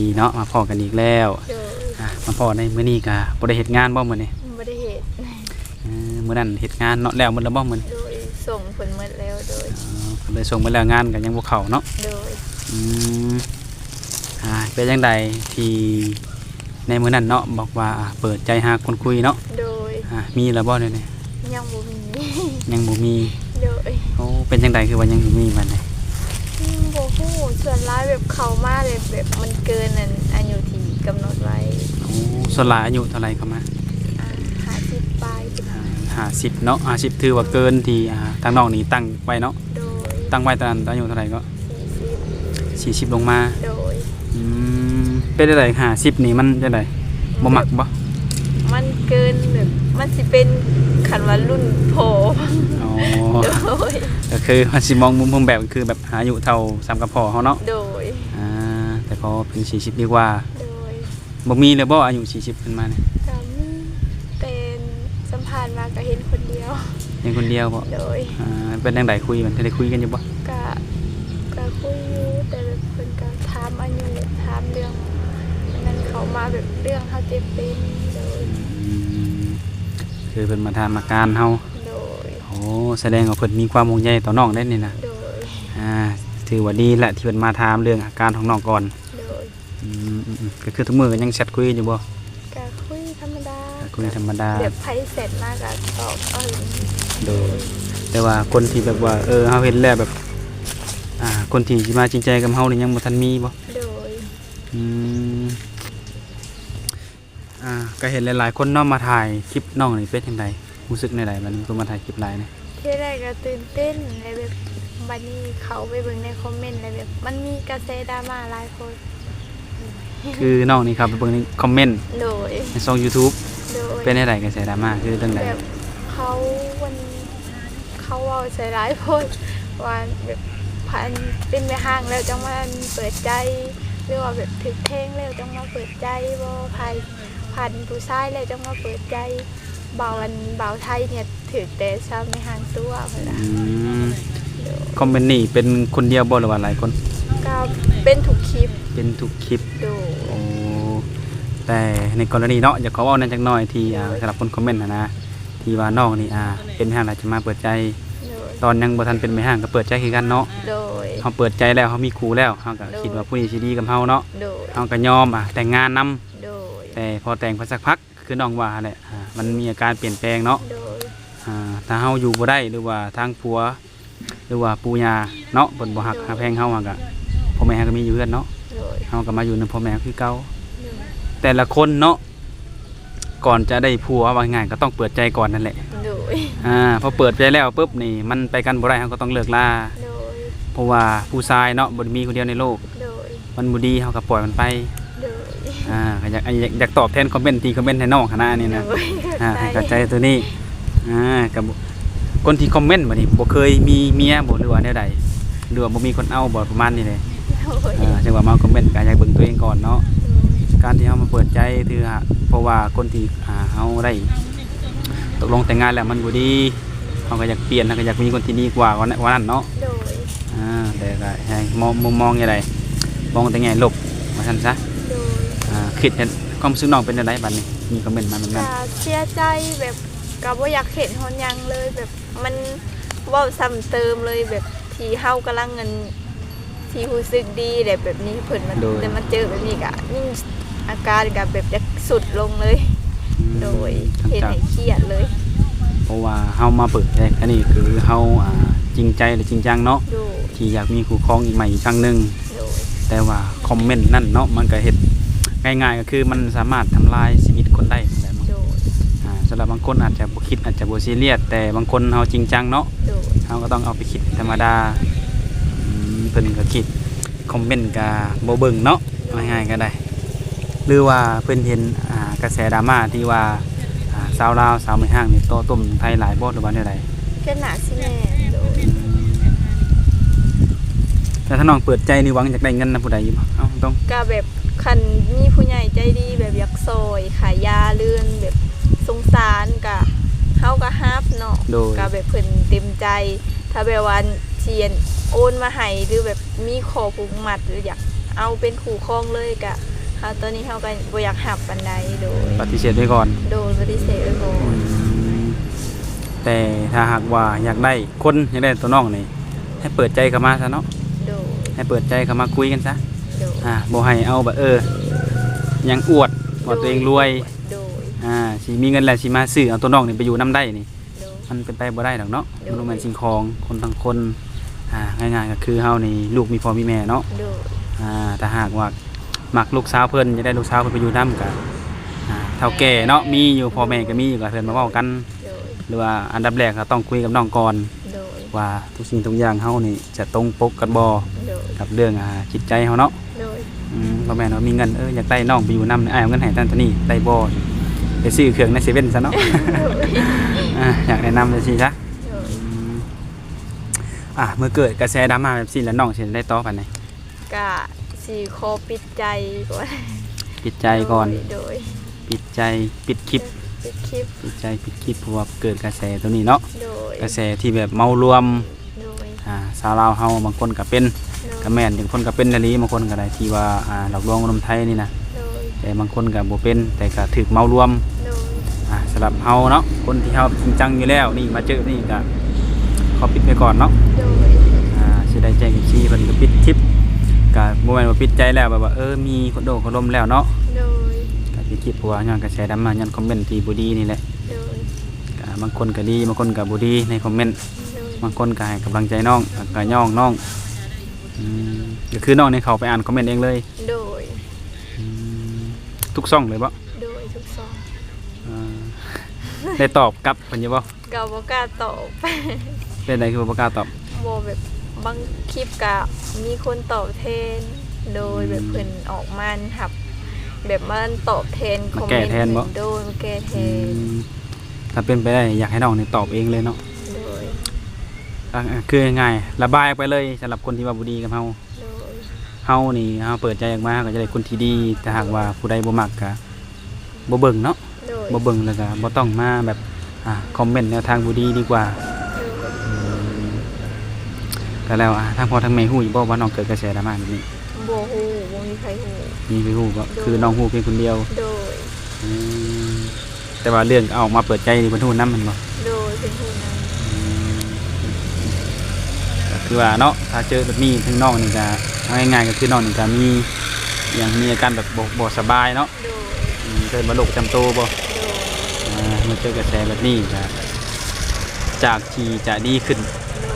ดีเนาะมาพอกันอีกแล้วโดยอะมาพอในมื้อนี้ก็บ่ได้เฮ็ดงานบ่มื้อนี้บ่ได้เฮ็ดเออมื้อนั้นเฮ็ดงานเนาะแล้วมื้อละบ่มื้อนี้โดยส่งผลหมดแล้วโดย อ๋อก็เลยส่งไปแล้วงานก็ยังบ่เข้าเนาะโดยอืมอ่าเป็นจังใดที่ในมื้อนั้นเนาะบอกว่าอ่าเปิดใจหาคนคุยเนาะโดยอ่ามีแล้วบ่เดี๋ยวนี้ยังบ่มียังบ่มีโดยโอ้เป็นจังใดคือว่ายังบ่มีบัดนี้อื มบ่ฮู้ส่วนร้ายแบบเข้ามาเลยแบบมันเกินอันอายุที่กำหนดไว้โอ้ส่วนหลายอายุเท่าไหร่เข้ามาอ่า50ปลายห้าสิบเนาะห้าสิบถือว่าเกินที่อ่าทางน้องนี่ตั้งไว้เนาะโดยตั้งไว้ตอนนั้นอายุเท่าไหร่ก็40สี่สิบลงมาโดย อืมเป็นจังไดห้าสิบนี่มันจังไดบ่มักบ่มันเกินแบบ มันสิเป็นคันว่ารุ่นโผอ๋อโดย ก็คือมันสิมองมุมมุมแบบคือแบบอายุเท่าซ้ำกับพ่อเขาเนาะโดย อ่าแต่พอเป็นสี่สิบดีกว่าโดยบ่มีเลยบ่อายุสี่สิบขึ้นมาเนี่ยก็มีเป็นสัมภาษณ์มาก็เห็นคนเดียว ยังคนเดียวบ่โดยอ่าเป็นจังไดคุยมันได้คุยกันอยู่บ่ก็ก็คุยอยู่แต่แบบเพิ่นก็ถามอายุถามเรื่องอันนั้นเขามาแบบเรื่องเขาเจ็บเป็นโดยอืม คือเพิ่นมาถามอาการเฮาโดย โอ้แสดงว่าเพิ่นมีความห่วงใยต่อน้องได้นี่นะโดย อ่าถือว่าดีแหละที่เพิ่นมาถามเรื่องอาการของน้องก่อนโดยอืมอืมอืมก็คือทุกมือก็ยังแชทคุยอยู่บ่ก็คุยธรรมดาคุยธรรมดาแบบไผเสร็จมากก็ตอบเออโดยแต่ว่าคนที่แบบว่าเออเฮาเห็นแล้วแบบอ่าคนที่สิมาจริงใจกับเฮานี่ยังบ่ทันมีบ่โดยอืม อ่าก็เห็นหลายๆ คนเนาะมาถ่ายคลิปน้องนี่เป็นจังไดรู้สึกในใดบัดนี้คนมาถ่ายคลิปหลายนี่ที่แรกก็ตื่นเต้นเลยแบบบัดนี้เขาไปเบิ่งในคอมเมนต์เลยแบบ มันมีกระแสดราม่าหลายคนคือน้องนี่ครับไปเบิ่งในคอมเมนต์โดยในช่อง YouTube โดยเป็นจังไดกระแสดราม่าคือจังไดแบบเขาวันเขาเว่าใส่ร้ายโพดว่าแบบพันเป็นแม่ห้างแล้วจังมาเปิดใจหรือว่าแบบถึกเพลงแล้วจังมาเปิดใจบ่ภัย พันผู้ชายแล้วจังมาเปิดใจเบาอันเบาไทยเนี่ยถือแต่ชาวแม่ห้างตัวเพิ่นล่ะอืมโดยคอมเมนต์นี่เป็นคนเดียวบ่หรือว่าหลายคน ก็เป็นทุกคลิปเป็นทุกคลิป ดูโอ้ แต่ในกรณีเนาะอยากขอเว่านั่นจักหน่อยที่อ่าสำหรับคนคอมเมนต์นะนะ ที่ว่าน้องนี่อ่าเป็นแม่ห้างอาจจะมาเปิดใจ โดยตอนยังบ่ทันเป็นแม่ห้างก็เปิดใจคือกันเนาะโดยเขาเปิดใจแล้วเขามีครูแล้วเขาก็คิดว่าผู้นี้สิดีกับเฮาเนาะโดยเขาก็ยอมอะแต่งงานนํโดย แต่พอแต่งไปสักพักคือน้องว่าแหละอ่ามันมีอาการเปลี่ยนแปลงเนาะโดยอ่าถ้าเฮาอยู่บ่ได้หรือว่าทางผัว หรือว่าปู่ย่าเนาะเพิ่นบ่ฮักหาแพงเฮาอะก็พ่อแม่ก็มีอยู่เฮือนเนาะโดยเฮาก็มาอยู่นำพ่อแม่คือเก่า โดยแต่ละคนเนาะก่อนจะได้ผัวว่าง่ายก็ต้องเปิดใจก่อนนั่นแหละโดยอ่าพอเปิดใจแล้วปุ๊บนี่มันไปกันบ่ได้เฮาก็ต้องเลิกลาโดยเพราะว่าผู้ชายเนาะบ่ได้มีคนเดียวในโลก โดยมันบ่ดีเฮาก็ปล่อยมันไปโดย อ่าก็อยากอยากอยากตอบแทนคอมเมนต์ที่คอมเมนต์ให้น้องคณะนี่นะโดยอ่าให้เข้าเข้าใจใจตัวนี้อ่ากับคนที่คอมเมนต์บัดนี้บ่เคยมีเมียบ่หรือว่าแนวใดหรือว่าบ่มีคนเอาบ่ประมาณนี้เลยโดยอ่าจังว่ามาคอมเมนต์ก็อยากเบิ่งตัวเองก่อนเนาะการที่เฮามาเปิดใจถือฮะเพราะว่าคนที่อ่าเฮาได้ตกลงแต่งงานแล้วมันบ่ดีเฮาก็อยากเปลี่ยนแล้วก็อยากมีคนที่ดีกว่าวันนั้นวันนั้นเนาะโดยอ่าแต่ก็ให้มองมุมมองอย่างไรมองแต่แง่ลบว่าซั่นซะโดยอ่า คิดเห็นความรู้สึกน้องเป็นจังไดบัดนี้มีคอมเมนต์มาเหมือนกัน ก็เสียใจแบบก็บ่อยากเห็นฮอนยังเลยแบบมันเว้าซ้ำเติมเลยแบบที่เฮากำลังเงินที่รู้สึกดีแบบแบบนี้เพิ่นมันแต่มาเจอแบบนี้ก็ยิ่งอาการก็แบบจะสุดลงเลยอืมโดยท่านเห็นเจ้าให้เครียดเลย เพราะว่าเฮามาเปิดใจอันนี้คือเฮาอ่าจริงใจหรือจริงจังเนาะโดยที่อยากมีคู่ครองอีกใหม่อีกครั้งหนึง โดยแต่ว่าคอมเมนต์นั่นเนาะมันก็เฮ็ด ง่ายๆก็คือมันสามารถทำลายชีวิตคนได้แหละเนาะโดยอ่าสำหรับบางคนอาจจะบ่คิดอาจจะบ่ซีเรียสแต่บางคนเฮาจริงจังเนาะโดยเฮาก็ต้องเอาไปคิดธรรมดาอืมตัวนี้ก็คิดคอมเมนต์ก็บ่เบิ่งเนาะว่าง่ายๆก็ได้ หรือว่าเพิ่นเห็นอ่ากระแสดราม่าที่ว่าอ่าสาวลาวสาวไม่ห้างนี่โตต้มไทยหลายบ่หรือว่าแนวใดก็หนาสิแม่โดยแต่ถ้าน้องเปิดใจนี่หวังอยากได้เงินนะผู้ใดอยู่บ่เอ้าต้องก็แบบ คันมีผู้ใหญ่ใจดีแบบอยากซอยขายยาเลื่อนแบบสงสารกะเฮาก็ฮับเนาะโดยก็แบบเพิ่นเต็มใจ ถ้าแบบว่าเชียนโอนมาให้หรือแบบมีขอผูกมัดหรืออยากเอาเป็นขู่ครองเลยกะเฮาตอนนี้เฮาก็บ่อยากหับปานใดโดยปฏิเสธไว้ก่อนโดยปฏิเสธไว้ก่อนแต่ถ้าหากว่าอยากได้คนอยากได้ตัวน้องนี่ให้เปิดใจเข้ามาซะเนาะโดยให้เปิดใจเข้ามาคุยกันซะ โดยอ่าบ่ให้เอาแบบเออยังอวดว่าตัวเองรวยโดยอ่าสิมีเงินแล้วสิมาซื้อเอาตัวน้องนี่ไปอยู่นํได้นี่ โดย มันเป็นไปบ่ได้ดอกเนาะโดย มันบ่แม่นสิ่งของคนทั้งคนอ่าง่ายๆก็คือเฮานี่ลูกมีพ่อมีแม่เนาะโดยอ่าถ้าหากว่ามักลูกสาวเพิ่นจะได้ลูกสาวเพิ่นไปอยู่นํก็อ่าเฒ่าแก่เนาะมีอยู่พ่อแม่ก็มีอยู่ก็เพิ่นมาเว้ากัน โดยหรือว่าอันดับแรกก็ต้องคุยกับน้องก่อน โดยว่าทุกสิ่งทุกอย่างเฮานี่จะตรงปกกันบ่โดยกับเรื่องอ่าจิตใจเฮาเนาะโดยอืม บ่แม่นว่ามีเงินเอออยากได้น้องไปอยู่นำอ้ายเอาเงินให้ท่านตัวนี้ได้บ่ไปซื้อเครื่องในเซเว่นซะเนาะ อ่าอยากแนะนำจังซี่ซะโดยอืมอะเมื่อเกิดกระแสดราม่าแบบนี้แล้วน้องสิได้ต่อกันไหนกะสีคอปิดใจก่อนปิดใจก่อน โดยปิดใจปิดคลิป ปิดคลิป ปิดใจปิดคลิปเพราะว่าเกิดกระแสตัวนี้เนาะ โดยกระแสที่แบบเมารวม โดยอ่าสาวลาวเฮาบางคนก็เป็นโดย ก็แม่นบางคนก็เป็นนาลีบางคนก็ได้ที่ว่าอ่าหลอกลวงคนไทยนี่นะโดยแต่บางคนก็บ่เป็น แต่ก็ถูกเมารวมโดยอ่าสำหรับเฮาเนาะคนที่เฮาจริงจังอยู่แล้วนี่มาเจอนี่ก็ขอปิดไปก่อนเนาะโดยอ่าสิได้แจ้งอีกทีเพิ่นก็ปิดคลิปก็บ่แม่นว่าปิดใจแล้วแบบว่าเออมีคนโดนคนลมแล้วเนาะโดยก็ปิดคลิปเพราะว่าย้อนกระแสดราม่าย้อนคอมเมนต์ที่บ่ดีนี่แหละโดยก็บางคนก็ดีบางคนก็บ่ดีในคอมเมนต์ โดย บางคนก็ให้กำลังใจน้องก็ย่องน้องอืม ก็คือน้องนี่เขาไปอ่านคอมเมนต์เองเลยโดย อืมทุกช่องเลยบ่โดยทุกซองอ่าได้ตอบกลับเพิ่นอยู่บ่กาบอกล้าตอบเป็นไดคือบ่กล้าตอบโมแบบบางคลิปกะมีคนตอบแทน โดยแบบเพิ่นออกมาหับ แบบมันตอบแทนคอมเมนต์โดยมาแก้แทอืนมถ้าเป็นไปได้อยากให้น้องนี่ตอบเองเลยเนาะโดยอะ คือง่ายๆระบายออกไปเลยสำหรับคนที่ว่าบ่ดีกับเฮาโดยเฮานี่เฮาเปิดใจออกมาก็จะได้คนที่ดีแต่หากว่าผู้ใดบ่มักก็บ่เบิ่งเนาะโดยบ่เบิ่งแล้วก็บ่ต้องมาแบบอ่าคอมเมนต์แนวทางบ่ดีดีกว่าโดยก็แล้วอะทางพ่อทางแม่ฮู้อยู่บ่ว่าน้องเกิดกระแสดราม่าแบบนี้โบฮูโบมีใครฮูมีไปฮู้บ่คือน้องฮู้เพียงคนเดียวโดย อืมแต่ว่าเรื่องเอาออกมาเปิดใจนี่เพิ่นฮู้นำแม่นบ่โดยเป็นฮูนั้น ก็ คือว่าเนาะถ้าเจอแบบนี้ทั้งน้องนี่ก็เอาง่ายๆก็คือน้องนี่ก็มีอย่างมีอาการแบบบ่บ่สบายเนาะโดยอืมเกิดมาโรคประจำตัวบ่ โดยอ่ามาเจอกระแสแบบนี้ก็จากที่จะดีขึ้น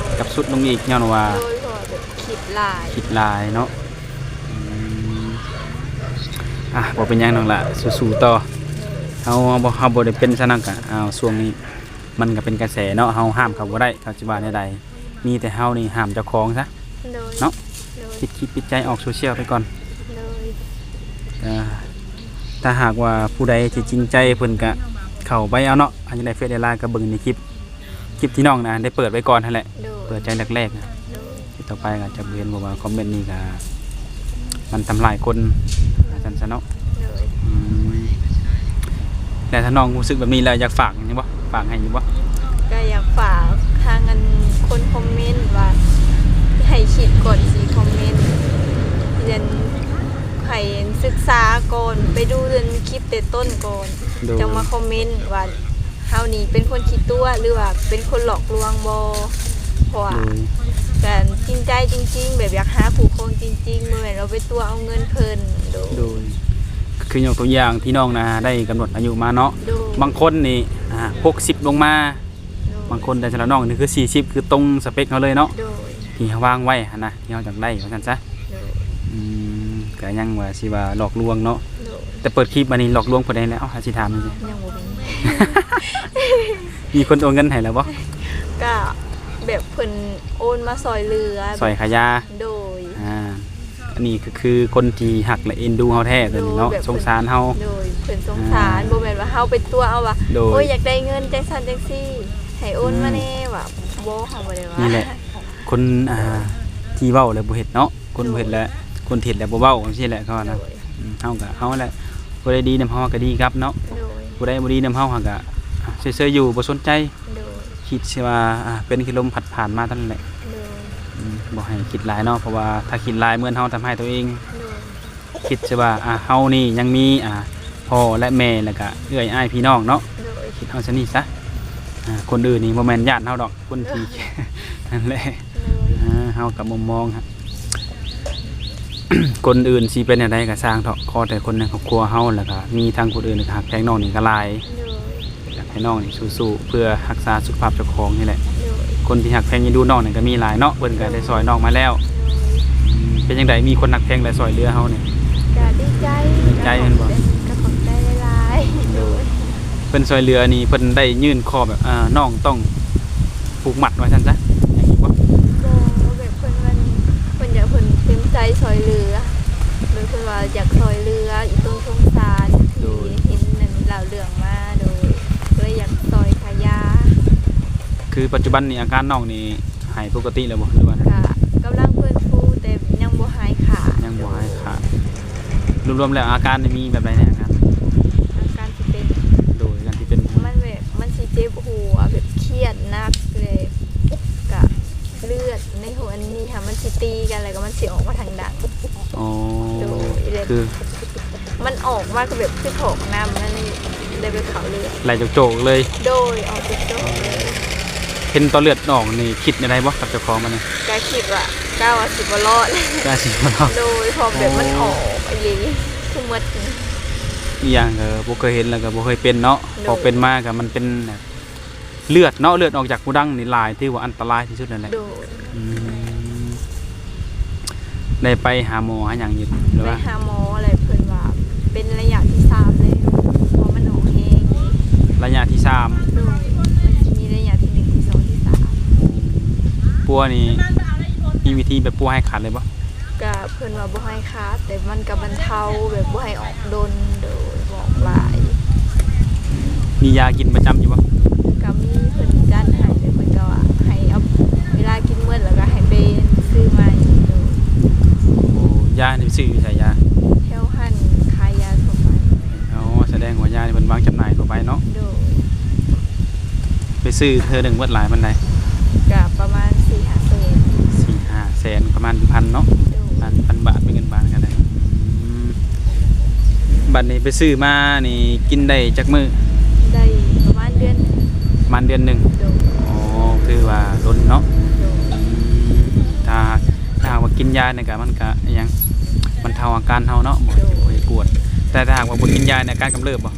โดยกับสุดลงอีกย้อนว่าโดยพอแบบคลิปหลายคิดหลายเนาะอืมอะบ่เป็นหยังน้องละสู้ๆต่อเฮาบ่เฮาบ่ได้เป็นซะนักกะอ้าวช่วงนี้มันก็เป็นกระแสเนาะเฮาห้ามเขาบ่ได้เขาสิว่าแนวใด มีแต่เฮานี่ห้ามเจ้าของซะ โดยเนาะ โดยคิดคิดปิดใจออกโซเชียลไปก่อนโดยอ่าถ้าหากว่าผู้ใดที่จริงใจเพิ่นก็เข้าไปเอาเนาะอันนี้ในเฟซในไลน์ก็เบิ่งในคลิปคลิปที่น้องนะได้เปิดไว้ก่อนนั่นแหละโดยเปิดใจแรกๆนะโดยที่ต่อไปก็จะเห็นบอกว่าคอมเมนต์นี่ก็มันทำลายคนอาจารย์ซะเนาะ โดยอืมแต่ถ้าน้องรู้สึกแบบนี้แล้วอยากฝากอย่างนี้บ่ฝากให้อยู่บ่ก็อยากฝากทางอันคนคอมเมนต์ ว่า ให้คิดก่อนสิคอมเมนต์เรียนให้ศึกษาก่อนไปดูเรื่องคลิปแต่ต้นก่อนโดยจะมาคอมเมนต์ว่าเฮานี่เป็นคนคิดตัวหรือว่าเป็นคนหลอกลวงบ่เพราะว่าโดยการจริงใจจริง ๆ แบบอยากหาผู้ครองจริงๆบ่แม่นเราไปตัวเอาเงินเพิ่นโดยโดยคือยกตัวอย่างที่น้องนะได้กำหนดอายุมาเนาะโดยบางคนนี่อ่า60 ลงมาโดยบางคนแต่สำหรับน้องนี่คือ40คือตรงสเปคเขาเลยเนาะโดยที่เขาวางไว้หั้นนะที่เขาจักได้ว่าซั่นซะโดยอืมก็ยังว่าสิว่าหลอกลวงเนาะโดยแต่เปิดคลิปมานี่หลอกลวงเพิ่นได้แล้วเอ้าหาสิถามจังซี่ยังบ่มีมีคนโอนเงินให้แล้วบ่ก็แบบเพิ่นโอนมาซอยเรือซอยขายา โดย อ่าอันนี้ก็คือคนที่หักและเอ็นดูเฮาแท้ตัวนี้เนาะแบบ สงสารเฮา โดยเพิ่นสงสารบ่แม่นว่าเฮาไปตัวเอาว่าโดย โอ้ยอยากได้เงินจังซั่นจังซี่ ให้โอนมาแน่ว่าบ่เฮาบ่ได้ว่านี่แหละ คนอ่าที่เว้าแล้วบ่เฮ็ดเนาะ คนบ่เฮ็ดแล้ว คนที่เฮ็ดแล้วบ่เว้าจังซี่แหละเขาว่านะโดยอืมเฮาก็เฮาแหละผู้ใดดีนำเฮาก็ดีครับเนาะโดยผู้ใดบ่ดีนำเฮาเฮาก็เฉยๆอยู่บ่สนใจ โดยคิดสิว่าอ่าเป็นแค่ลมพัดผ่านมาเท่านั้นแหละโดยอืมบ่ให้คิดหลายเนาะ เพราะว่าถ้าคิดหลายเหมือนเฮาทำให้ตัวเอง โดยคิดซะว่าอ่าเฮานี่ยังมีอ่าพ่อและแม่แล้วก็เอื้อยอ้ายพี่น้องเนาะ โดยคิดเอาซะนี่ซะอ่า คนอื่นนี่บ่แม่นญาติเฮาดอกคนที่ นั่นแหละโดยอ่าเฮากับมุมมองครับคนอื่นสิเป็นอะไรก็สร้างเถาะขอแต่คนในครอบครัวเฮาแล้วก็มีทางคนอื่นก็หักแพงน้องนี่ก็หลายโดยอยากให้น้องนี่สู้ๆเพื่อรักษาสุขภาพเจ้าของนี่แหละโดยคนที่หักแพงอยังดูน้องนี่ก็มีหลายเนาะเพิ่นก็ได้ซอยน้องมาแล้วอืมเป็นจังไดมีคนหักแพงและซอยเรือเฮานี่ก็ดีใจดีใจแม่นบ่ ก็ขอบใจหลายๆโดย เพิ่นซอยเรือนี่เพิ่นได้ยื่นข้อแบบอ่าน้องต้องผูกมัดไว้ซั่นซะอย่างนี้บ่บ่แบบเพิ่นมันเพิ่นอยากเพิ่นเต็มใจซอยเรือโดยเพิ่นว่าอยากซอยเรืออีต้นสงสารที่เห็นนั่นเล่าเรื่องมาโดยก็เลยอยากซอยขายาคือปัจจุบันนี่อาการน้องนี่หายปกติแล้วบ่หรือว่าก็กำลังเพิ่นฟูแต่ยังบ่หายขาดยังบ่หายขาดรวมๆแล้วอาการนี่มีแบบใดเนี่ยอาการ อาการที่เป็น โดยการที่เป็น มันแบบมันสิ เจ็บหัวแบบเครียดหนักเลยกะเลือดในหัวนี่ค่ะมันสิตีกันแล้วก็มันสิออกมาทางดังอ๋อโดยเลยคือมันออกมาก็แบบคือโถกน้ำมันเลยไปเขาเลือดไหลโจกๆเลย โดยออกจากโจกเลยเห็นตอนเลือดออกนี่คิดอะไรบ่กับเจ้าของมันนี่กาคิดว่าก้าวาสิบรอดกล้าสิบ่เนาะโดยพอแบบมันออกไอ้ลีคือหมด อีหยังก็บ่เคยเห็นแล้วก็บ่เคยเป็นเนาะโดพอเป็นมาก็มันเป็นแบบเลือดเนาะเลือดออกจากหูดังนี่หลายที่ว่าอันตรายที่สุดนั่นแหละโดยอืมได้ไปหาหมอหาหยังอยู่หรือไปว่า หาหมออะไรเพิ่นว่า เป็นระยะที่สามเลยเพราะมันออกเองระยะที่สามโดยมันจะมีระยะที่หนึ่งที่สองที่สามปัวนี่มีวิธีแบบปัวให้ขาดเลยบ่ก็เพิ่นว่าบ่ให้คาดแต่มันก็บรรเทาแบบบ่ให้ออกดนโดยบอกหลาย มียากินประจำอยู่บ่ก็มีเพิ่นจัดให้แต่เพิ่นก็ว่าให้เอาเวลากินมื้อแล้วก็ให้ไปซื้อใหม่โดยโอ้ยานี่ซื้ออยู่ใส่ยาแถวหันขายยาทั่วไปอ๋อแสดงว่ายานี่เพิ่นวางจำหน่ายทั่วไปเนาะโดยไปซื้อเธอหนึ่งวัดหลายมันไดก็ประมาณ4-5เซนสี่ห้าแสนประมาณพันเนาะโดยพันพันบาทเป็นเงินบาทกันเลยอืมบัตรนี้ไปซื้อมานี่กินได้จักมือ มาณเดือนหนึ่งโดยอ๋อคือว่าล้นเนาะโดยอืมถ้าถ้าหากว่ากินยาเนี่ยก็มันก็อิหยังมันเทาอาการเฮาเนาะบ่เจ็บบ่ให้ปวด แต่ถ้าหากว่าบ่กินยาเนี่ยอาการกำเริบบ่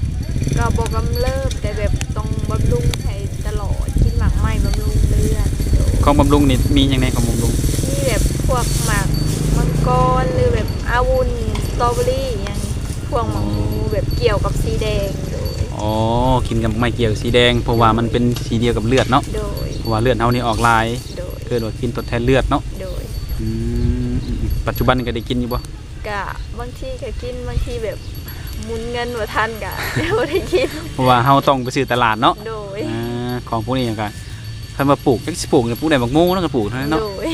ก็บ่กำเริบแต่แบบต้องบำรุงให้ตลอดกินหมากไหม้บำรุงเลือดโดยของบำรุงนี่มีหยังในของบำรุงนี่แบบพวกหมากมังกรหรือแบบอาวุธสตรอเบอรี่อย่างพวกหมากมูแบบเกี่ยวกับสีแดงโดย อ๋อ กินกับไม่เกี่ยวสีแดง เพราะว่ามันเป็นสีเดียวกับเลือดเนาะ โดย เพราะว่าเลือดเฮานี่ออกลาย โดย เกิดว่ากินทดแทนเลือดเนาะโดยอืมปัจจุบันนี่ก็ได้กินอยู่บ่กะบางทีก็กินบางทีแบบหมุนเงินว่าทันกะ เดี๋ยวได้กิน เพราะว่าเฮาต้องไปซื้อตลาดเนาะโดย อ่าของพวกนี้อย่างกันถ้ามาปลูกก็สิปลูกเนี่ยปลูกได้บักโม่แล้วก็ปลูกเท่านั้นโดเนาะย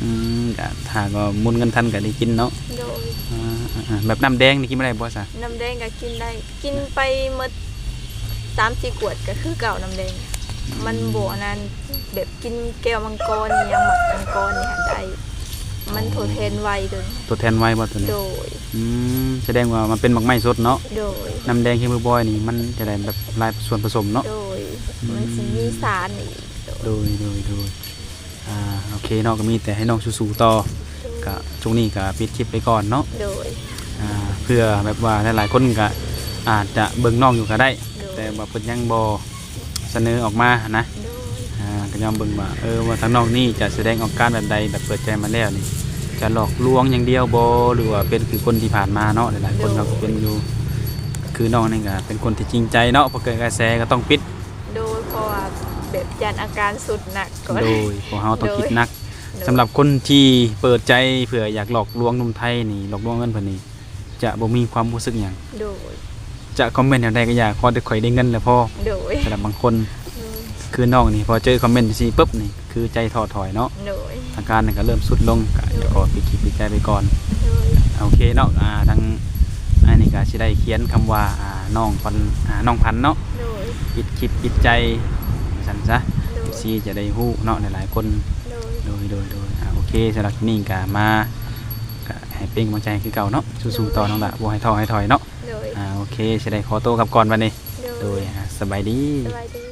อืมก็ถ้าก็หมุนเงินทันก็ได้กินเนาะ โดย อ่าอ่าแบบน้ำแดงนี่กินไม่ได้บ่ซะน้ำแดงก็กินได้ กินไปหมดสามสี่ขวดก็คือเก่าน้ำแดง มันโบนั้นแบบกินแก้วมังกรนี่ยังหมักมังกรนี่หันได้ มันโทเทนไวเลยตัวแทนไว้บ่ตัวนี้โดย อืมแสดงว่ามันเป็นบักไม้สดเนาะโดย น้ำแดงเคมีบอยนี่มันจะได้แบบลายส่วนผสมเนาะ โดย มันสิมีสารอีกโดย โดยโดยโดยอ่าโอเคเนาะก็มีแต่ให้น้องสู้ๆต่อ ก็ช่วงนี้ก็ปิดคลิปไปก่อนเนาะโดย อ่าเพื่อแบบว่าหลายๆคนก็อาจจะเบิ่งน้องอยู่ก็ได้ โดย แต่ว่าเพิ่นยังบ่เสนอออกมานะโดย อ่าก็ยอมเบิ่งว่าเออว่าทางน้องนี่จะแสดงออกการแบบใดแบบเปิดใจมาแล้วนี่จะหลอกลวงอย่างเดียวบ่หรือว่าเป็นคือคนที่ผ่านมาเนาะหลายๆคนเราก็เป็นอยู่คือน้องนี่ก็เป็นคนที่จริงใจเนาะพอเกิดกระแสก็ต้องปิด โดยเพราะว่าแบบยันอาการสุดหนักก่อน โดยพวกเฮาต้องคิดหนักโดย สำหรับคนที่เปิดใจเผื่ออยากหลอกลวงหนุ่มไทยนี่หลอกลวงเงินเพิ่นนี่จะบ่มีความรู้สึกหยังโดยจะคอมเมนต์อย่างใดก็อยากขอแต่ข่อยได้เงินแล้วพอโดยสำหรับบางคน คือน้องนี่พอเจอคอมเมนต์จังซี่ปุ๊บนี่คือใจถอดถอยเนาะโดยอาการนี่ก็เริ่มสุดลงก็เดี๋ยวขอปิดคลิปปิดใจไปก่อนโดยโอเคเนาะอ่าทางอันนี้ก็สิได้เขียนคำว่าอ่าน้องพันอ่าน้องพันธุ์เนาะโดยปิดคลิปปิดใจสั่นซะโดย ซีจะได้ฮู้เนาะหลายๆคนโดยโดยโดยโดยอ่าโอเคสำหรับที่นี่ก็มาก็ให้ให้เป็นกำลังใจคือเก่าเนาะสู้ๆต่อน้องละบ่ให้ท้อให้ถอยเนาะโดยอ่าโอเคสิได้ขอตัวกลับก่อนวันนี้ โดโดยยอ่าสบายดี สบายดี